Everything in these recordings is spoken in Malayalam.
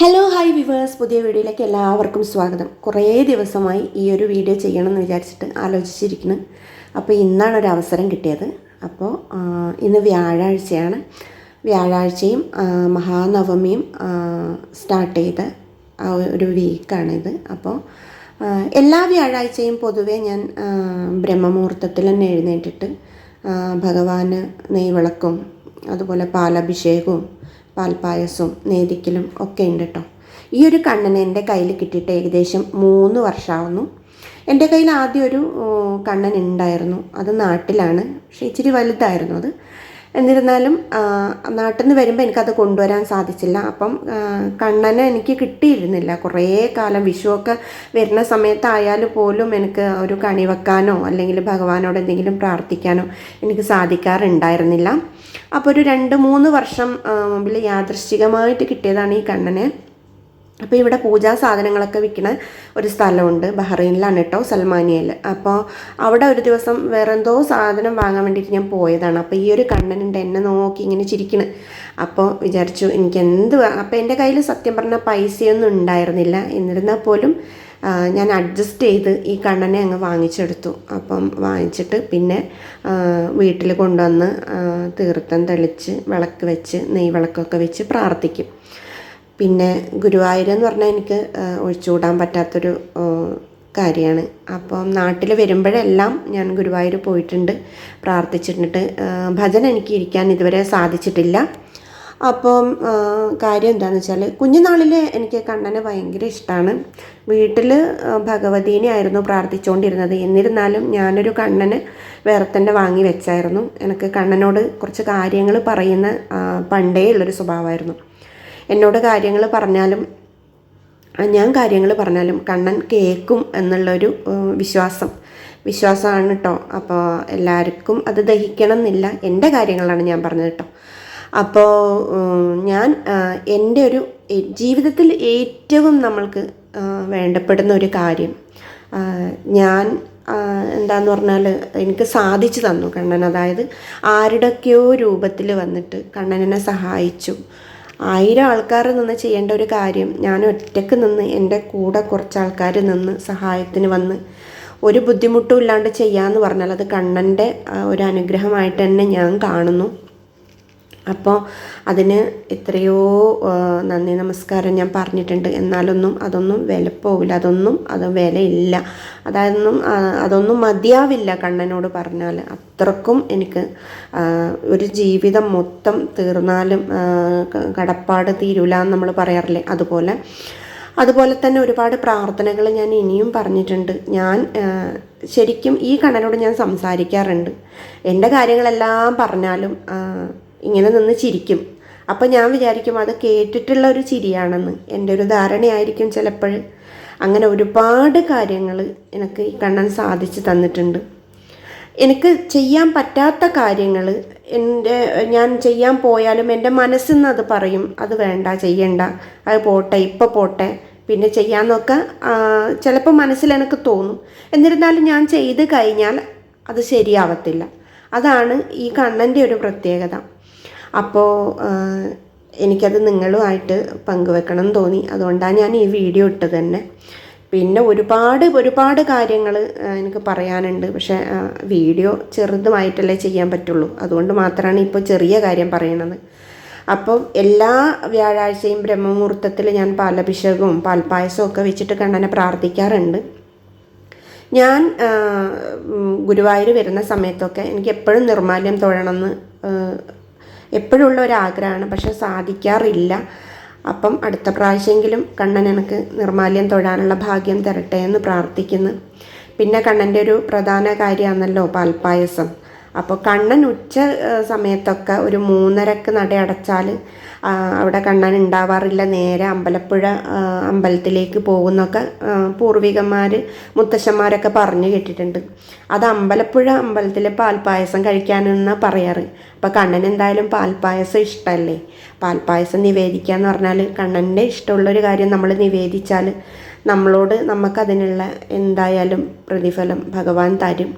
ഹലോ ഹായ് വിവേഴ്സ് പുതിയ വീഡിയോയിലേക്ക് എല്ലാവർക്കും സ്വാഗതം. കുറേ ദിവസമായി ഈ ഒരു വീഡിയോ ചെയ്യണം എന്ന് വിചാരിച്ചിട്ട് ആലോചിച്ചിരിക്കുന്നു. അപ്പോൾ ഇന്നാണ് ഒരു അവസരം കിട്ടിയത്. അപ്പോൾ ഇന്ന് വ്യാഴാഴ്ചയാണ്. വ്യാഴാഴ്ചയും മഹാനവമിയും സ്റ്റാർട്ട് ചെയ്ത ഒരു വീക്കാണിത് അപ്പോൾ എല്ലാ വ്യാഴാഴ്ചയും പൊതുവേ ഞാൻ ബ്രഹ്മമുഹൂർത്തത്തിൽ തന്നെ എഴുന്നേറ്റിട്ട് ഭഗവാന് നെയ്വിളക്കും അതുപോലെ പാലഭിഷേകവും പാൽപ്പായസവും നേദിക്കലും ഒക്കെ ഉണ്ട് കേട്ടോ ഈ ഒരു കണ്ണന് എന്റെ കയ്യിൽ കിട്ടിയിട്ട് ഏകദേശം മൂന്ന് വർഷമാവുന്നു. എന്റെ കയ്യിൽ ആദ്യം ഒരു കണ്ണൻ ഉണ്ടായിരുന്നു. അത് നാട്ടിലാണ്. പക്ഷേ ഇച്ചിരി വലുതായിരുന്നു അത്. എന്നിരുന്നാലും നാട്ടിൽ നിന്ന് വരുമ്പോൾ എനിക്കത് കൊണ്ടുവരാൻ സാധിച്ചില്ല. അപ്പം കണ്ണന് എനിക്ക് കിട്ടിയിരുന്നില്ല. കുറേ കാലം വിഷുവൊക്കെ വരുന്ന സമയത്തായാലും പോലും എനിക്ക് ഒരു കണി വെക്കാനോ അല്ലെങ്കിൽ ഭഗവാനോട് എന്തെങ്കിലും പ്രാർത്ഥിക്കാനോ എനിക്ക് സാധിക്കാറുണ്ടായിരുന്നില്ല. അപ്പോൾ ഒരു രണ്ട് മൂന്ന് വർഷം മുമ്പിൽ യാദൃശ്ചികമായിട്ട് കിട്ടിയതാണ് ഈ കണ്ണനെ. അപ്പോൾ ഇവിടെ പൂജാ സാധനങ്ങളൊക്കെ വിൽക്കുന്ന ഒരു സ്ഥലമുണ്ട് ബഹ്റൈനിലാണ് കേട്ടോ സൽമാനിയയിൽ അപ്പോൾ അവിടെ ഒരു ദിവസം വേറെ എന്തോ സാധനം വാങ്ങാൻ വേണ്ടിയിട്ട് ഞാൻ പോയതാണ്. അപ്പോൾ ഈ ഒരു കണ്ണനുണ്ട് എന്നെ നോക്കി ഇങ്ങനെ ചിരിക്കണ്. അപ്പോൾ വിചാരിച്ചു എനിക്ക് എന്ത് അപ്പോൾ എന്റെ കയ്യിൽ സത്യം പറഞ്ഞാൽ പൈസയൊന്നും ഉണ്ടായിരുന്നില്ല. എന്നിരുന്നാൽ പോലും ഞാൻ അഡ്ജസ്റ്റ് ചെയ്ത് ഈ കണ്ണനെ അങ്ങ് വാങ്ങിച്ചെടുത്തു. അപ്പം വാങ്ങിച്ചിട്ട് പിന്നെ വീട്ടിൽ കൊണ്ടുവന്ന് തീർത്ഥം തെളിച്ച് വിളക്ക് വെച്ച് നെയ് വിളക്കൊക്കെ വെച്ച് പ്രാർത്ഥിക്കും. പിന്നെ ഗുരുവായൂർ എന്ന് പറഞ്ഞാൽ എനിക്ക് ഒഴിച്ചുകൂടാൻ പറ്റാത്തൊരു കാര്യമാണ്. അപ്പം നാട്ടിൽ വരുമ്പോഴെല്ലാം ഞാൻ ഗുരുവായൂർ പോയിട്ടുണ്ട് പ്രാർത്ഥിച്ചിട്ടുണ്ട് ഭജന എനിക്ക് ഇരിക്കാൻ ഇതുവരെ സാധിച്ചിട്ടില്ല. അപ്പം കാര്യം എന്താണെന്ന് വെച്ചാൽ കുഞ്ഞുനാളിൽ എനിക്ക് കണ്ണനെ ഭയങ്കര ഇഷ്ടമാണ് വീട്ടിൽ ഭഗവതീനെ ആയിരുന്നു പ്രാർത്ഥിച്ചുകൊണ്ടിരുന്നത് എന്നിരുന്നാലും ഞാനൊരു കണ്ണന് വേറെ തന്നെ വാങ്ങി വെച്ചായിരുന്നു. എനിക്ക് കണ്ണനോട് കുറച്ച് കാര്യങ്ങൾ പറയുന്ന പണ്ടേ ഉള്ളൊരു സ്വഭാവമായിരുന്നു. എന്നോട് കാര്യങ്ങൾ പറഞ്ഞാലും ഞാൻ കാര്യങ്ങൾ പറഞ്ഞാലും കണ്ണൻ കേൾക്കും എന്നുള്ളൊരു വിശ്വാസം. വിശ്വാസമാണ് കേട്ടോ അപ്പോൾ എല്ലാവർക്കും അത് ദഹിക്കണം എന്നില്ല എന്റെ കാര്യങ്ങളാണ് ഞാൻ പറഞ്ഞത് കേട്ടോ അപ്പോൾ ഞാൻ എന്റെ ഒരു ജീവിതത്തിൽ ഏറ്റവും നമ്മൾക്ക് വേണ്ടപ്പെടുന്ന ഒരു കാര്യം ഞാൻ എന്താന്ന് പറഞ്ഞാൽ എനിക്ക് സാധിച്ചു തന്നു കണ്ണൻ. അതായത് ആരുടെയൊക്കെയോ രൂപത്തിൽ വന്നിട്ട് കണ്ണനെ സഹായിച്ചു. ആയിരം ആൾക്കാർ നിന്ന് ചെയ്യേണ്ട ഒരു കാര്യം ഞാൻ ഒറ്റയ്ക്ക് നിന്ന് എന്റെ കൂടെ കുറച്ച് ആൾക്കാർ നിന്ന് സഹായത്തിന് വന്ന് ഒരു ബുദ്ധിമുട്ടും ഇല്ലാണ്ട് ചെയ്യാമെന്ന് പറഞ്ഞാൽ അത് കണ്ണന്റെ ഒരു അനുഗ്രഹമായിട്ട് തന്നെ ഞാൻ കാണുന്നു. അപ്പോൾ അതിന് എത്രയോ നന്ദി നമസ്കാരം ഞാൻ പറഞ്ഞിട്ടുണ്ട്. എന്നാലൊന്നും അതൊന്നും വില പോവില്ല. അതൊന്നും അത് വിലയില്ല. അതൊന്നും അതൊന്നും മതിയാവില്ല കണ്ണനോട് പറഞ്ഞാൽ. അത്രക്കും എനിക്ക് ഒരു ജീവിതം മൊത്തം തീർന്നാലും കടപ്പാട് തീരൂല എന്ന് നമ്മൾ പറയാറില്ലേ? അതുപോലെ അതുപോലെ തന്നെ ഒരുപാട് പ്രാർത്ഥനകൾ ഞാൻ ഇനിയും പറഞ്ഞിട്ടുണ്ട്. ഞാൻ ശരിക്കും ഈ കണ്ണനോട് ഞാൻ സംസാരിക്കാറുണ്ട്. എന്റെ കാര്യങ്ങളെല്ലാം പറഞ്ഞാലും ഇങ്ങനെ നിന്ന് ചിരിക്കും. അപ്പം ഞാൻ വിചാരിക്കും അത് കേട്ടിട്ടുള്ള ഒരു ചിരിയാണെന്ന്. എന്റെ ഒരു ധാരണയായിരിക്കും ചിലപ്പോൾ. അങ്ങനെ ഒരുപാട് കാര്യങ്ങൾ എനിക്ക് ഈ കണ്ണൻ സാധിച്ചു തന്നിട്ടുണ്ട്. എനിക്ക് ചെയ്യാൻ പറ്റാത്ത കാര്യങ്ങൾ എന്റെ ഞാൻ ചെയ്യാൻ പോയാലും എന്റെ മനസ്സിൽ നിന്ന് അത് പറയും. അത് വേണ്ട ചെയ്യണ്ട. അത് പോട്ടെ ഇപ്പോൾ പോട്ടെ. പിന്നെ ചെയ്യാമെന്നൊക്കെ ചിലപ്പോൾ മനസ്സിൽ എനിക്ക് തോന്നും. എന്നിരുന്നാലും ഞാൻ ചെയ്ത് കഴിഞ്ഞാൽ അത് ശരിയാവത്തില്ല. അതാണ് ഈ കണ്ണന്റെ ഒരു പ്രത്യേകത. അപ്പോൾ എനിക്കത് നിങ്ങളുമായിട്ട് പങ്കുവെക്കണം എന്ന് തോന്നി. അതുകൊണ്ടാണ് ഞാൻ ഈ വീഡിയോ ഇട്ടത് തന്നെ. പിന്നെ ഒരുപാട് ഒരുപാട് കാര്യങ്ങൾ എനിക്ക് പറയാനുണ്ട്. പക്ഷേ വീഡിയോ ചെറുതുമായിട്ടല്ലേ ചെയ്യാൻ പറ്റുള്ളൂ. അതുകൊണ്ട് മാത്രമാണ് ഇപ്പോൾ ചെറിയ കാര്യം പറയണത്. അപ്പോൾ എല്ലാ വ്യാഴാഴ്ചയും ബ്രഹ്മമുഹൂർത്തത്തിൽ ഞാൻ പാലഭിഷേകവും പാൽപ്പായസവും ഒക്കെ വെച്ചിട്ട് കണ്ണനെ പ്രാർത്ഥിക്കാറുണ്ട്. ഞാൻ ഗുരുവായൂർ വരുന്ന സമയത്തൊക്കെ എനിക്ക് എപ്പോഴും നിർമാല്യം തൊഴണമെന്ന് എപ്പോഴുള്ള ഒരു ആഗ്രഹമാണ് പക്ഷെ സാധിക്കാറില്ല. അപ്പം അടുത്ത പ്രാവശ്യമെങ്കിലും കണ്ണൻ എനിക്ക് നിർമാല്യം തൊഴാനുള്ള ഭാഗ്യം തരട്ടെ എന്ന് പ്രാർത്ഥിക്കുന്നു. പിന്നെ കണ്ണന്റെ ഒരു പ്രധാന കാര്യമാണല്ലോ പാൽപ്പായസം. അപ്പോൾ കണ്ണൻ ഉച്ച സമയത്തൊക്കെ ഒരു മൂന്നരക്ക് നട അടച്ചാൽ അവിടെ കണ്ണൻ ഉണ്ടാവാറില്ല. നേരെ അമ്പലപ്പുഴ അമ്പലത്തിലേക്ക് പോകുന്നൊക്കെ പൂർവികന്മാർ മുത്തശ്ശന്മാരൊക്കെ പറഞ്ഞു കേട്ടിട്ടുണ്ട്. അത് അമ്പലപ്പുഴ അമ്പലത്തിലെ പാൽപ്പായസം കഴിക്കാനെന്നാണ് പറയാറ്. അപ്പോൾ കണ്ണൻ എന്തായാലും പാൽപ്പായസം ഇഷ്ടമല്ലേ പാൽപ്പായസം നിവേദിക്കുക എന്ന് പറഞ്ഞാൽ കണ്ണന്റെ ഇഷ്ടമുള്ളൊരു കാര്യം നമ്മൾ നിവേദിച്ചാൽ നമ്മളോട് നമുക്കതിനുള്ള എന്തായാലും പ്രതിഫലം ഭഗവാൻ തരും.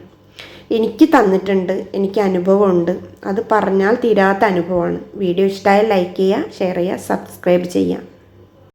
എനിക്ക് തന്നിട്ടുണ്ട് എനിക്ക് അനുഭവമുണ്ട്. അത് പറഞ്ഞാൽ തീരാത്ത അനുഭവമാണ്. വീഡിയോ ഇഷ്ടമായാൽ ലൈക്ക് ചെയ്യുക ഷെയർ ചെയ്യുക സബ്സ്ക്രൈബ് ചെയ്യുക.